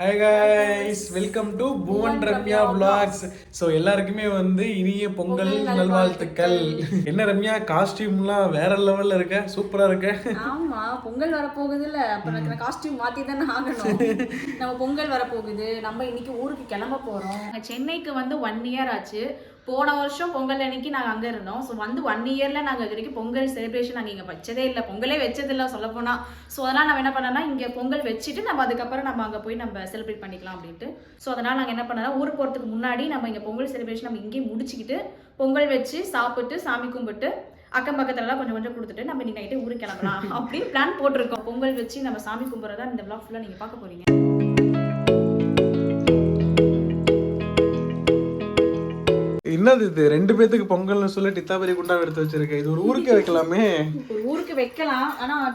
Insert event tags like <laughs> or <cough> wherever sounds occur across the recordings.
Hi guys welcome to Bhuvan Ramya vlogs. ஸோ எல்லாருக்குமே வந்து இனிய பொங்கல் நல்வாழ்த்துக்கள். என்ன ரம்யா காஸ்டியூம்லாம் வேற லெவல்ல இருக்க? சூப்பரா இருக்க? ஆமா பொங்கல் வரப்போகுது இல்ல அப்ப எனக்கு காஸ்டியூம் மாத்தி தானே ஆகணும். <laughs> நம்ம பொங்கல் வரப்போகுது. நம்ம இன்னைக்கு ஊருக்கு கிளம்ப போறோம். நாங்க சென்னைக்கு வந்து ஒன் இயர் ஆச்சு. போன வருஷம் பொங்கல் அன்னைக்கு நாங்கள் அங்கே இருந்தோம். ஸோ வந்து ஒன் இயரில் நாங்கள் இது வரைக்கும் பொங்கல் செலிப்ரேஷன் நாங்கள் இங்கே வச்சதே இல்லை. பொங்கலே வச்சதில்லை சொல்லப்போனால் ஸோ அதனால் நம்ம என்ன பண்ணோம்னா இங்கே பொங்கல் வச்சுட்டு நம்ம அதுக்கப்புறம் நம்ம அங்கே போய் நம்ம செலிப்ரேட் பண்ணிக்கலாம் அப்படின்ட்டு. ஸோ அதனால் நாங்கள் என்ன பண்ணோம்னா ஊருக்கு போகிறதுக்கு முன்னாடி நம்ம இங்கே பொங்கல் செலிப்ரேஷன் நம்ம இங்கேயே முடிச்சுக்கிட்டு பொங்கல் வச்சு சாப்பிட்டு சாமி கும்பிட்டு அக்கம் பக்கத்துலலாம் கொஞ்சம் கொஞ்சம் கொடுத்துட்டு நம்ம இன்னைக்கு நைட்டு ஊருக்கு கிளம்பலாம் அப்படின்னு பிளான் போட்டிருக்கோம். பொங்கல் வச்சு நம்ம சாமி கும்பிட்றதா இந்த விழா ஃபுல்லாக நீங்கள் பார்க்க போறீங்க. என்னது இது? ரெண்டு பேத்துக்கு பொங்கல்னு சொல்லி டித்தாபரி குண்டா எடுத்து வச்சிருக்க. இது ஒரு ஊருக்கே வைக்கலாமே. ஒரு ஊருக்கு வைக்கலாம். ஆனால்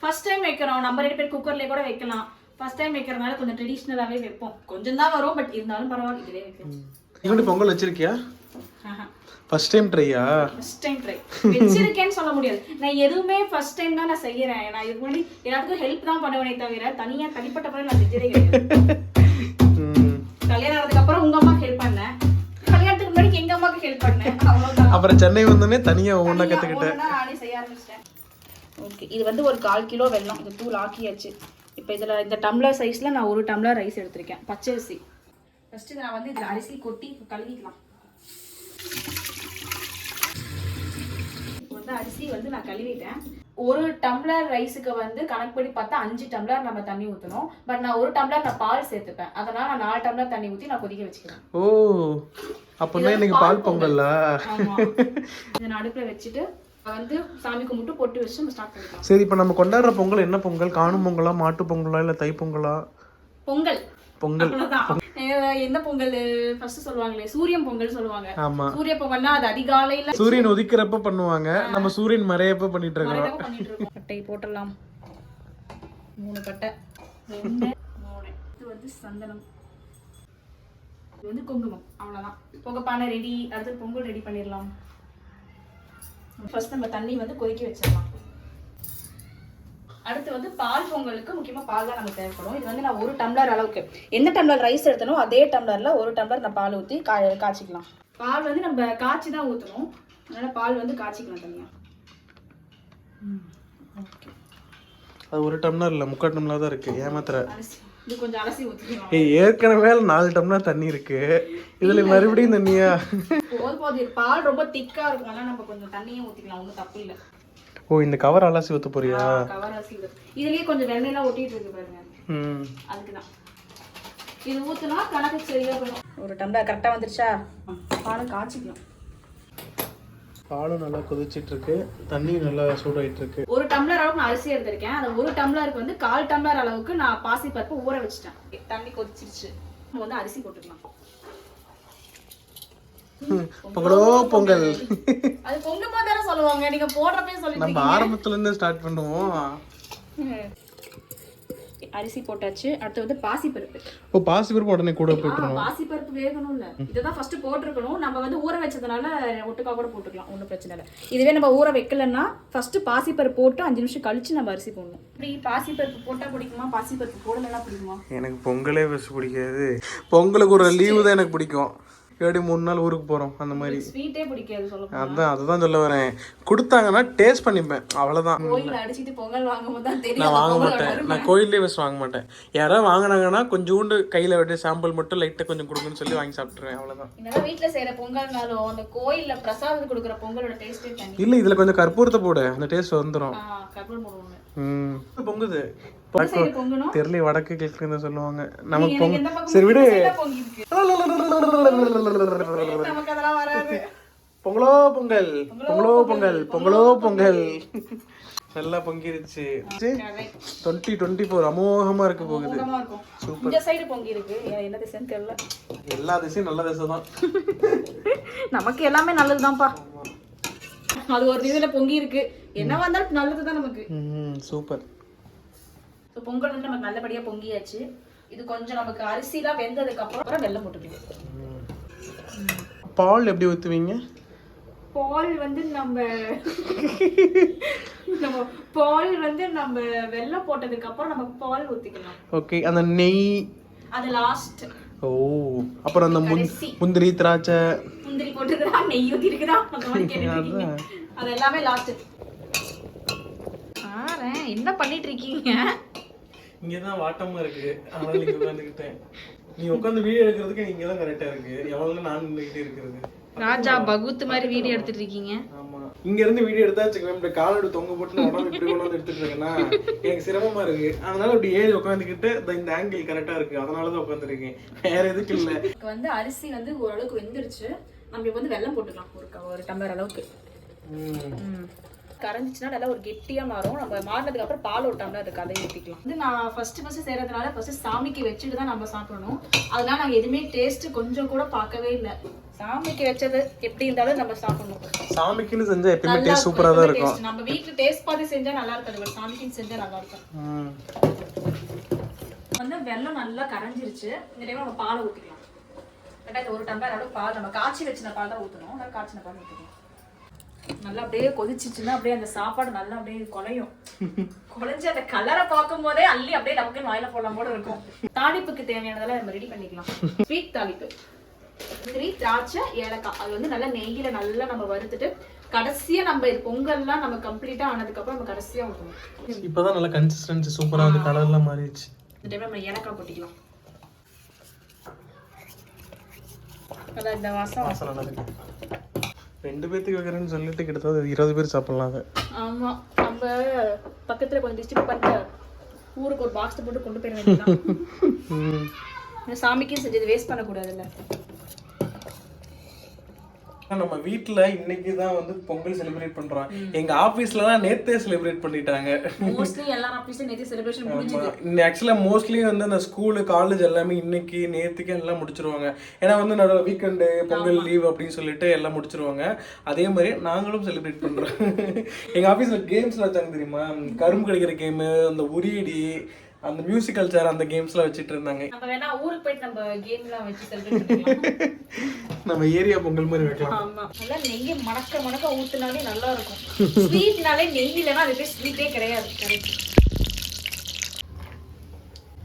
ஃபர்ஸ்ட் டைம் வைக்கிறோம். நம்ம ரெண்டு பேர் குக்கர்லேயே கூட வைக்கலாம். ஃபர்ஸ்ட் டைம் வைக்கிறதுனால கொஞ்சம் ட்ரெடிஷ்னலாகவே வைப்போம். கொஞ்சம் தான் வரும் பட் இருந்தாலும் பரவாயில்ல இதுலேயே வைப்போம் இவங்க பொங்கல் வச்சிருக்கியா? ஃபர்ஸ்ட் டைம் ட்ரையா ஃபர்ஸ்ட் டைம் ட்ரை வச்சிருக்கேன்னு சொல்ல முடியாது. நான் எதுவுமே ஃபர்ஸ்ட் டைம் தான் நான் செய்யறேன். நான் இதுக்கு முன்னாடி எல்லாத்துக்கும் ஹெல்ப் தான் பண்ணுவேனே தவிர தனியா தனிப்பட்ட முறை நான் செஞ்சதே கிடையாது. <laughs> அப்புறம் சென்னை வந்தோடனே தனியா ஒவ்வொன்றா கத்துக்கிட்டேன். ஒவ்வொண்ணா நானே செய்ய ஆரம்பிச்சிட்டேன். ஓகே இது வந்து ஒரு கால் கிலோ வெல்லம் இது தூள் ஆக்கியாச்சு. இப்போ இதில் இந்த டம்ளர் சைஸில் நான் ஒரு டம்ளர் ரைஸ் எடுத்திருக்கேன். பச்சரிசி. ஃபஸ்ட்டு நான் வந்து இதில் அரிசி கொட்டி கழுவிக்கலாம். வந்து அரிசி வந்து நான் கழுவிட்டேன். ஒரு டம்ளர் ரைஸுக்கு வந்து கணக்குப்படி பார்த்தா அஞ்சு டம்ளர் நம்ம தண்ணி ஊற்றணும் பட் நான் ஒரு டம்ளர் நான் பால் சேர்த்துப்பேன். அதனால நான் நாலு டம்ளர் தண்ணி ஊற்றி நான் கொதிக்க வச்சுக்கிறேன். ஓ. அப்படின்னா இன்னைக்கு பால் பொங்கல்லா. நான் அடுப்புல வச்சுட்டு வந்து சாமி கும்பிட்டு பொட்டு வச்சு நம்ம ஸ்டார்ட் பண்ணிக்கலாம். சரி இப்போ நம்ம கொண்டாடுற பொங்கல் என்ன பொங்கல்? காணும் பொங்கலா மாட்டு பொங்கலா இல்ல தை பொங்கலா? பொங்கல். பொங்கல். என்ன பொங்கல்? ஃபர்ஸ்ட் சொல்லுவாங்களே சூரியன் பொங்கல் சொல்லுவாங்க. ஆமா. சூரிய பொங்கல்னா அது அதிகாலையில சூரியன் உதிக்கிறப்ப பண்ணுவாங்க. நம்ம சூரியன் மறையப்ப பண்ணிட்டு இருக்கோம் கட்டை போட்டுடலாம். மூணு கட்டை. ரெண்டு மூணு. இது வந்து சந்தனம். இது வந்து குங்குமம். அவ்வளவுதான். புகைப்பானை ரெடி அடுத்து பொங்கல் ரெடி பண்ணிடலாம். ஃபர்ஸ்ட் நம்ம தண்ணி வந்து கொதிக்க வச்சிடலாம். அடுத்து வந்து பால் பொங்கலுக்கு முக்கியமா பால் தான் நமக்கு தேவைப்படும். இது வந்து நான் ஒரு டம்ளர் அளவுக்கு. எந்த டம்ளர் ரைஸ் எடுத்தனோ அதே டம்ளர்ல ஒரு டம்ளர் நான் பால் ஊற்றி கா காய்ச்சிக்கலாம். பால் வந்து நம்ம காய்ச்சி தான் ஊற்றணும் அதனால பால் வந்து காய்ச்சிக்கலாம் தனியா. ஓகே அது ஒரு டம்ளர் இல்ல முக்கால் டம்ளர் தான் இருக்கு. ஏமாத்துற. இது கொஞ்சம் அலசி ஊற்றிக்கலாம் ஏய் ஏற்கனவே நாலு டம்ளர் தண்ணி இருக்கு. இதுல மறுபடியும் தண்ணியா? போது போது இது பால் ரொம்ப திக்கா இருக்கும். அதனால நம்ம கொஞ்சம் தண்ணியும் ஊற்றிக்கலாம் ஒன்றும் தப்பு இல்லை. ஓ இந்த கவர் அலசி ஊத்த போறியா? கவர் அலசி ஊத்து. இதுலயே கொஞ்சம் வெண்ணெய்லாம் ஒட்டிட்டு இருக்கு பாருங்க. ம். அதுக்கு தான் இது ஊத்துனா கணக்கு சரியா போயிடும். ஒரு டம்ளர் கரெக்டா வந்துருச்சா? பாலும் காய்ச்சிக்கலாம் பாலும் நல்லா கொதிச்சிட்டு இருக்கு தண்ணி நல்லா சூடாயிட்டு இருக்கு ஒரு டம்ளர் அளவுக்கு நான் அரிசி எடுத்திருக்கேன். அந்த ஒரு டம்ளருக்கு வந்து கால் டம்ளர் அளவுக்கு நான் பாசி பருப்பு ஊற வச்சுட்டேன். தண்ணி கொதிச்சிருச்சு. நம்ம வந்து அரிசி போட்டுக்கலாம். பொங்கலோ பொங்கல் அது பொங்க போது சொல்லுவாங்க. நீங்க போடுறப்பே நம்ம சொல்லிட்டு ஆரம்பத்துல இருந்து ஸ்டார்ட் பண்ணுவோம் அரிசி போட்டாச்சு. அடுத்து வந்து பாசி பருப்பு ஓ பாசி பருப்பு உடனே கூட போட்டுருவோம் பாசி பருப்பு வேகணும்ல. இதுதான் ஃபர்ஸ்ட் போட்டிருக்கணும். நம்ம வந்து ஊற வச்சதுனால ஒட்டுக்கா கூட போட்டுக்கலாம். ஒன்றும் பிரச்சனை இல்லை. இதுவே நம்ம ஊற வைக்கலன்னா ஃபர்ஸ்ட் பாசி பருப்பு போட்டு அஞ்சு நிமிஷம் கழிச்சு நம்ம அரிசி போடணும். இப்படி பாசி பருப்பு போட்டா பிடிக்குமா? பாசி பருப்பு போடலன்னா பிடிக்குமா? எனக்கு பொங்கலே பஸ் பிடிக்காது. பொங்கலுக்கு ஒரு லீவு தான் எனக்கு பிடிக்கும். எப்படி மூணு நாள் ஊருக்கு போறோம் அந்த மாதிரி. ஸ்வீட்டே பிடிக்காது சொல்ல. அதான் அதுதான் சொல்ல வரேன். கொடுத்தாங்கன்னா டேஸ்ட் பண்ணிப்பேன் அவ்வளவுதான். கோயில்ல அடிச்சிட்டு பொங்கல் வாங்கும் போது தான் தெரியும். நான் வாங்க மாட்டேன். நான் கோயிலே பஸ் வாங்க மாட்டேன். யாராவது வாங்கினாங்கன்னா கொஞ்சோண்டு கையில விட்டு சாம்பிள் மட்டும் லைட்டா கொஞ்சம் கொடுங்கன்னு சொல்லி வாங்கி சாப்பிட்டுருவேன் அவ்வளவுதான். என்னதான் செய்யற பொங்கல்னாலும் அந்த கோயில்ல பிரசாதம் கொடுக்குற பொங்கலோட டேஸ்டே இல்ல இதுல கொஞ்சம் கற்பூரத்தை போடு அந்த டேஸ்ட் வந்துடும் கற்பூரம் பொங்குது. தெரியல வடக்கு கிழக்குன்னு சொல்லுவாங்க. நமக்கு பொங்க சரி விடு. தான் நமக்கு பொங்கலோ பொங்கல். பொங்கலோ பொங்கல். பொங்கலோ பொங்கல். நல்லா பொங்கிருச்சு. Twenty twenty four. அமோகமா இருக்க போகுது. இருக்கும். இந்த சைடு பொங்கி இருக்கு என்ன திசைன்னு தெரியல. எல்லா திசையும் நல்ல திசை தான். நமக்கு எல்லாமே நல்லதுதான்ப்பா அது ஒரு இதுல பொங்கி இருக்கு என்ன வந்தாலும் நல்லதுதான் நமக்கு. ம் சூப்பர். ஸோ பொங்கல் வந்து நமக்கு நல்லபடியா பொங்கியாச்சு. இது கொஞ்சம் நமக்கு அரிசிலாம் வெந்ததுக்கு அப்புறம் வெள்ளம் போட்டுக்கலாம் பால் எப்படி ஊற்றுவீங்க பால் வந்து நம்ம நம்ம பால் வந்து நம்ம வெள்ளம் போட்டதுக்கு அப்புறம் நம்ம பால் ஊத்திக்கலாம் ஓகே அந்த நெய். அது லாஸ்ட் ஓ அப்புறம் அந்த. முந்திரி திராட்சை. முந்திரி போட்டுருக்குதா நெய் ஊத்தி இருக்குதா அந்த மாதிரி கேட்டுருக்கீங்க <laughs> அது எல்லாமே லாஸ்ட் ஆறேன் என்ன பண்ணிட்டு இருக்கீங்க? இங்கே தான் வாட்டமா இருக்கு. அதனால இங்க உட்காந்துக்கிட்டேன் நீ உட்காந்து வீடியோ எடுக்கிறதுக்கு இங்கே தான் கரெக்டாக இருக்கு. எவ்வளோ நான் நின்றுக்கிட்டே இருக்கிறது? ராஜா பகுத் மாதிரி வீடியோ எடுத்துட்டு இருக்கீங்க. ஆமா. இங்க இருந்து வீடியோ எடுத்தா வச்சுக்கோங்க இப்படி காலோட தொங்க போட்டு நான் உடம்பு இப்படி கொண்டு வந்து எடுத்துட்டு இருக்கேன்னா எனக்கு சிரமமா இருக்கு. அதனால இப்படி ஏறி உட்காந்துக்கிட்டு இந்த ஆங்கிள் கரெக்டா இருக்கு. அதனால தான் உட்காந்துருக்கேன் வேற எதுக்கு இல்ல. எனக்கு வந்து அரிசி வந்து ஓரளவுக்கு வெந்துருச்சு. நம்ம வந்து வெல்லம் போட்டுக்கலாம். ஒரு ஒரு டம்ளர் அளவுக்கு. கரைஞ்சிச்சுன்னா நல்லா ஒரு கெட்டியா மாறும். நம்ம மாறினதுக்கு அப்புறம் பால் டம்ளர் இருக்கு அதை ஊற்றிக்கலாம் வந்து நான் ஃபர்ஸ்ட் ஃபர்ஸ்ட் செய்யறதுனால ஃபர்ஸ்ட் சாமிக்கு வச்சுட்டு தான் நம்ம சாப்பிடணும். அதனால நாங்கள் எதுவுமே டேஸ்ட் கொஞ்சம் கூட பார்க்கவே இல்லை. சாமிக்கு வச்சது எப்படி இருந்தாலும் நம்ம சாப்பிடணும். சாமிக்குன்னு செஞ்சா எப்பயுமே டேஸ்ட் சூப்பரா தான் இருக்கும். நம்ம வீட்ல டேஸ்ட் பார்த்து செஞ்சா நல்லா இருக்காது பட் சாமிக்குன்னு செஞ்சா நல்லா இருக்கும். வந்து வெல்லம் நல்லா கரைஞ்சிருச்சு. இந்த டைம் நம்ம பாலை ஊற்றிக்கலாம் கரெக்டாக இந்த ஒரு டம்ளர் அளவு பால் நம்ம காய்ச்சி வச்சின பால் தான் நல்லா காய்ச்சின பால் ஊற்றிக்கலாம் நல்லா அப்படியே கொதிச்சிச்சுன்னா அப்படியே அந்த சாப்பாடு நல்லா அப்படியே குலையும் குலைஞ்சு அந்த கலரை பார்க்கும் போதே அள்ளி அப்படியே நமக்கு வாயில போடலாம் போல இருக்கும். தாளிப்புக்கு தேவையானதெல்லாம் நம்ம ரெடி பண்ணிக்கலாம். ஸ்வீட் தாளிப்பு. முந்திரி திராட்சை ஏலக்காய். அது வந்து நல்லா நெய்யில நல்லா நம்ம வறுத்துட்டு கடைசியா நம்ம இது பொங்கல்லாம் நம்ம கம்ப்ளீட்டா ஆனதுக்கு அப்புறம் நம்ம கடைசியா ஊற்றணும் இப்பதான் நல்லா கன்சிஸ்டன்சி சூப்பரா வந்து கலர்லாம் மாறிடுச்சு. இந்த டைம்ல நம்ம ஏலக்காய் போட்டிக்கலாம் அதான் இந்த வாசம். வாசனை நல்லா இருக்கு. ரெண்டு பேர்த்துக்கு வைக்கிறேன்னு சொல்லிட்டு கிட்டத்தட்ட இருபது பேர் சாப்பிடலாம் அதை. ஆமா நம்ம பக்கத்துல கொஞ்சம் டிஸ்ட்ரிபியூட் பண்ணிட்டு ஊருக்கு ஒரு பாக்ஸ் போட்டு கொண்டு போயிட வேண்டியதான். <laughs> சாமிக்கும் செஞ்சது வேஸ்ட் பண்ணக்கூடாதுல்ல. நம்ம வீட்ல இன்னைக்கு தான் வந்து பொங்கல் செலிப்ரேட் பண்றோம். எங்க ஆபீஸ்லலாம் நேத்தே செலிப்ரேட் பண்ணிட்டாங்க. மோஸ்ட்லி எல்லா செலிப்ரேஷன் முடிஞ்சது. ஆக்சுவலாக மோஸ்ட்லி வந்து அந்த ஸ்கூலு காலேஜ் எல்லாமே இன்னைக்கு நேத்துக்கு எல்லாம் முடிச்சிருவாங்க. ஏன்னா வந்து நடுவு வீக்கெண்டு பொங்கல் லீவ் அப்படின்னு சொல்லிட்டு எல்லாம் முடிச்சிருவாங்க. அதே மாதிரி நாங்களும் செலிப்ரேட் பண்றோம். எங்க ஆஃபீஸ்ல கேம்ஸ் வச்சாங்க தெரியுமா? கரும்பு கடிக்கிற கேமு அந்த உரியடி அந்த மியூசிக்கல் சேர் அந்த கேம்ஸ்லாம் வச்சுட்டு இருந்தாங்க நம்ம வேணா ஊருக்கு போயிட்டு நம்ம கேம்லாம் வச்சு <laughs> நம்ம ஏரியா பொங்கல் மாதிரி வைக்கலாம். ஆமா. நல்லா நெய்யை மணக்க மணக்க ஊத்துனாலே நல்லா இருக்கும் ஸ்வீட்னாலே நெய் இல்லைன்னா அது பேர் ஸ்வீட்டே கிடையாது. கரெக்ட்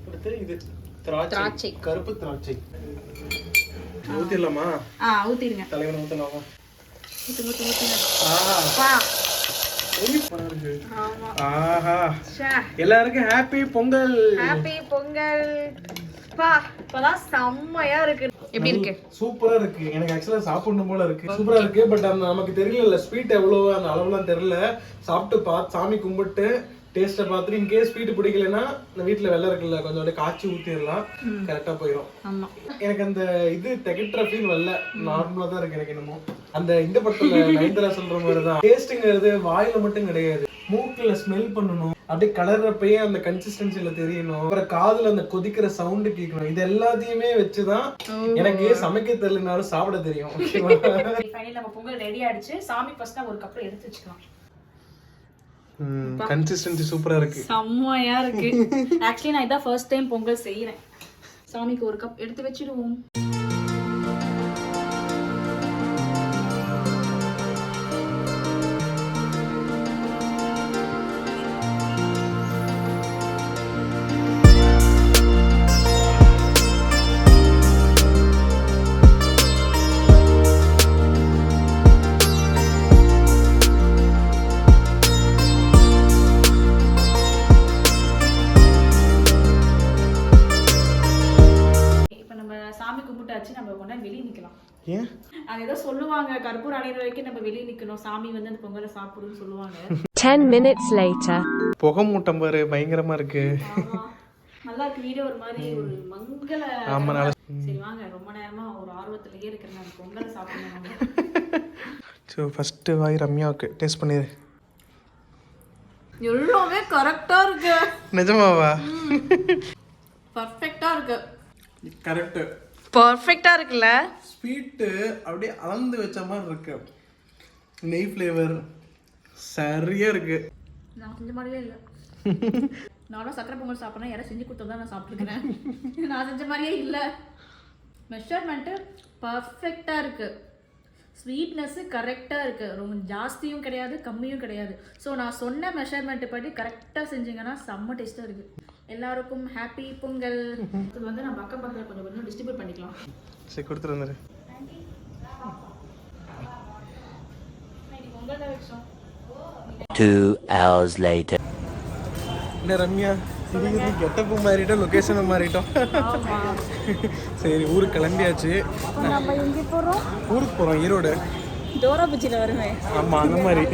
அடுத்து இது திராட்சை. கருப்பு திராட்சை. ஊத்திடலாமா? ஆ ஊத்திடுங்க. தலைவன் ஊத்தலாமா? ஊத்து ஊத்து ஊத்துங்க. ஆஹா பா சூப்பரா இருக்கு ஆமா ஆஹா. எல்லாருக்கும் ஹாப்பி பொங்கல். ஹாப்பி பொங்கல். பா இப்பதான் செம்மையா இருக்கு. எப்படி இருக்கு? சூப்பரா இருக்கு. எனக்கு ஆக்சுவலா சாப்பிடணும் போல இருக்கு. சூப்பரா இருக்கு பட் அந்த நமக்கு தெரியல ஸ்வீட் எவ்வளவு அந்த அளவுலாம் தெரியல. சாப்பிட்டு பார்த்து சாமி கும்பிட்டு டேஸ்ட்டை பார்த்துட்டு இன்கேஸ் ஸ்வீட் பிடிக்கலன்னா இந்த வீட்ல வெள்ளம் இருக்குல்ல கொஞ்சம் அப்படியே காய்ச்சி ஊத்திடலாம். கரெக்டா போயிடும் எனக்கு அந்த இது திகட்டுற ஃபீல் வரல. நார்மலா தான் இருக்கு எனக்கு என்னமோ. அந்த இந்த படத்துல நயன்தாரா சொல்ற மாதிரி தான் டேஸ்ட்டுங்கிறது வாயில மட்டும் கிடையாது. மூக்குல ஸ்மெல் பண்ணணும். அப்படியே கலர்றப்பயே அந்த கன்சிஸ்டன்சில தெரியணும். அப்புறம் காதுல அந்த கொதிக்கிற சவுண்டு கேட்கணும் இது எல்லாத்தையுமே வச்சுதான் எனக்கு சமைக்க தெரியலனாலும் சாப்பிட தெரியும். <laughs> நம்ம பொங்கல் ரெடி ஆயிடுச்சு. சாமி ஃபர்ஸ்ட் ஒரு கப்ல எடுத்து வச்சுக்கலாம். கன்சிஸ்டன்சி சூப்பரா இருக்கு. செம்மையா இருக்கு. <laughs> ஆக்சுவலி நான் இதான் ஃபர்ஸ்ட் டைம் பொங்கல் செய்யறேன் சாமிக்கு ஒரு கப் எடுத்து வச்சிடுவோம். ஏன் அது ஏதோ சொல்லுவாங்க கற்பூர அணையிற வரைக்கும் நம்ம வெளியே நிக்கணும். சாமி வந்து அந்த பொங்கலை சாப்பிடுன்னு சொல்லுவாங்க. 10 minutes later. புகை மூட்டம் பாரு பயங்கரமா இருக்கு. நல்லா இருக்கு வீடியோ ஒரு மாதிரி ஒரு மங்கள ஆமா, நல்லா- சரி வாங்க. ரொம்ப நேரமா ஒரு ஆர்வத்திலேயே இருக்கிறேன். நான் பொங்கலை சாப்பிடணும் நம்ம. ஸோ ஃபர்ஸ்ட் வாய் ரம்யாவுக்கு. டேஸ்ட் பண்ணிடு. எல்லாமே கரெக்டா இருக்கு. நிஜமாவா? பர்ஃபெக்டா இருக்கு. கரெக்ட் பர்ஃபெக்டா இருக்குல்ல? ஸ்வீட்டு அப்படியே அளந்து வச்ச மாதிரி இருக்கு. நெய் ஃப்ளேவர் சரியா இருக்கு. நான் செஞ்ச மாதிரியே இல்லை. <laughs> நானும் சக்கரை பொங்கல் சாப்பிட்றேன். யாரும் செஞ்சு கொடுத்தா தான் நான் சாப்பிட்டுருக்கிறேன். <laughs> நான் செஞ்ச மாதிரியே இல்லை. மெஷர்மெண்ட்டு பர்ஃபெக்டாக இருக்குது ஸ்வீட்னஸ்ஸு கரெக்டாக இருக்குது ரொம்ப ஜாஸ்தியும் கிடையாது கம்மியும் கிடையாது. ஸோ நான் சொன்ன மெஷர்மெண்ட்டு படி கரெக்டாக செஞ்சீங்கன்னா செம்ம டேஸ்ட்டாக இருக்குது எல்லாருக்கும் ஹாப்பி பொங்கல். இது வந்து நம்ம அக்கம் பக்கத்தில் கொஞ்சம் கொஞ்சம் டிஸ்ட்ரிபியூட் பண்ணிக்கலாம். சரி வச்சோம் Two hours later. என்ன ரம்யா? திடீர்னு கெட்டப்பு மாறிட்டோம் லொக்கேஷனை மாறிட்டோம். சரி ஊருக்கு கிளம்பியாச்சு. நம்ம எங்கே போகிறோம் ஊருக்கு போகிறோம் ஈரோடு. டோரா பஜ்ஜியில் வருவேன் ஆமாம் அந்த மாதிரி.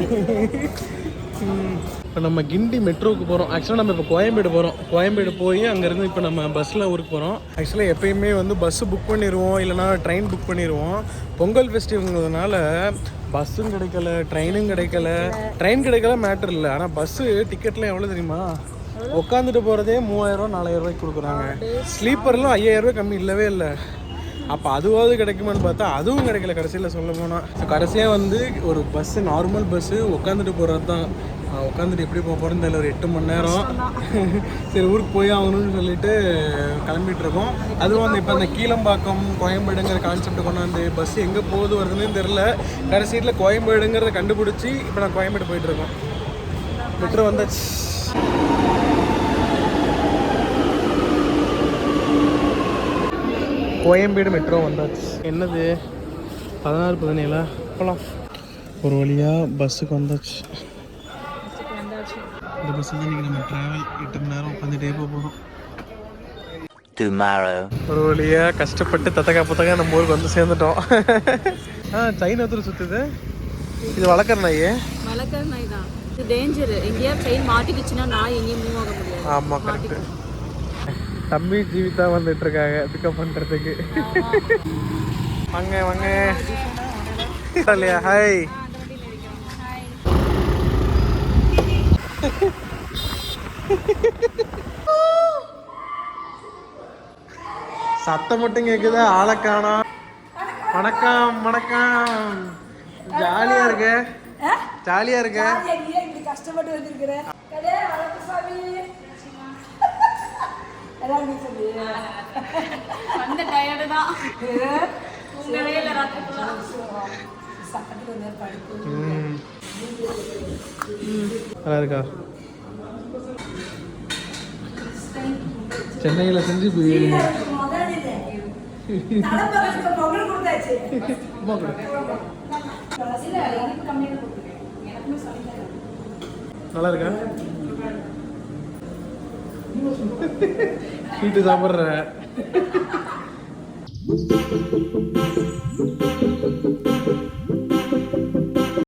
<laughs> இப்போ நம்ம கிண்டி மெட்ரோவுக்கு போகிறோம் ஆக்சுவலாக நம்ம இப்போ கோயம்பேடு போகிறோம் கோயம்பேடு போய் அங்கேருந்து இப்போ நம்ம பஸ்ஸில் ஊருக்கு போகிறோம் ஆக்சுவலாக எப்பயுமே வந்து பஸ்ஸு புக் பண்ணிடுவோம் இல்லைனா ட்ரெயின் புக் பண்ணிடுவோம் பொங்கல் ஃபெஸ்டிவல்ங்கிறதுனால பஸ்ஸும் கிடைக்கல ட்ரெயினும் கிடைக்கல. ட்ரெயின் கிடைக்கல மேட்டர் இல்லை. ஆனால் பஸ்ஸு டிக்கெட்லாம் எவ்வளோ தெரியுமா? உட்காந்துட்டு போகிறதே மூவாயிரம் நாலாயிரம் ரூபாய்க்கு கொடுக்குறாங்க. ஸ்லீப்பர்லாம் ஐயாயிரம் ரூபாய் கம்மி இல்லவே இல்லை. அப்போ அதுவாவது கிடைக்குமான்னு பார்த்தா அதுவும் கிடைக்கல. கடைசியில் சொல்ல போனால் கடைசியாக வந்து ஒரு பஸ்ஸு நார்மல் பஸ்ஸு உட்காந்துட்டு போகிறது தான் உட்காந்துட்டு எப்படி போக போகிறோன்னு தெரியல. ஒரு எட்டு மணி நேரம். சரி ஊருக்கு போய் ஆகணும்னு சொல்லிட்டு கிளம்பிட்டு இருக்கோம். அதுவும் வந்து இப்போ அந்த கீழம்பாக்கம் கோயம்பேடுங்கிற கான்செப்ட் கொண்டாந்து பஸ் எங்கே போகுது வருதுன்னு தெரில கடைசியில் கோயம்பேடுங்கிறத கண்டுபிடிச்சி இப்போ நான் கோயம்பேடு போயிட்டு இருக்கோம். மெட்ரோ வந்தாச்சு. கோயம்பேடு மெட்ரோ வந்தாச்சு. என்னது? பதினாறு பதினேழா? போகலாம் ஒரு வழியாக பஸ்ஸுக்கு வந்தாச்சு. இந்த பஸ் தான் இன்றைக்கி நம்ம ட்ராவல் எட்டு மணி நேரம் உட்காந்துட்டே போக போகிறோம். ஒரு வழியாக கஷ்டப்பட்டு தத்தக்கா புத்தகா நம்ம ஊருக்கு வந்து சேர்ந்துட்டோம். ஆ சைன் ஒருத்தர் சுற்றுது இது வளர்க்குற நாயே? வளர்க்குற நாய் தான். இது டேஞ்சர் எங்கேயா செயின் மாட்டிக்கிச்சுன்னா நாய் எங்கேயும் மூவ் ஆக முடியாது. ஆமாம் கரெக்டு தம்பி ஜீவிதா வந்துட்டு இருக்காங்க பிக்கப் பண்ணுறதுக்கு வாங்க வாங்க. இல்லையா? ஹாய் சத்தம் மட்டும் கேக்குதா? ஆளை காணோம் வணக்கம் வணக்கம். ஜாலியா இருக்க? ஜாலியா இருக்க? வந்த டயர்டு தான். உங்களே இல்லை ராத்திரி ம். நல்லா இருக்கா? சென்னையில் செஞ்சு. நல்லா இருக்கா? ஸ்வீட்டு சாப்பிட்ற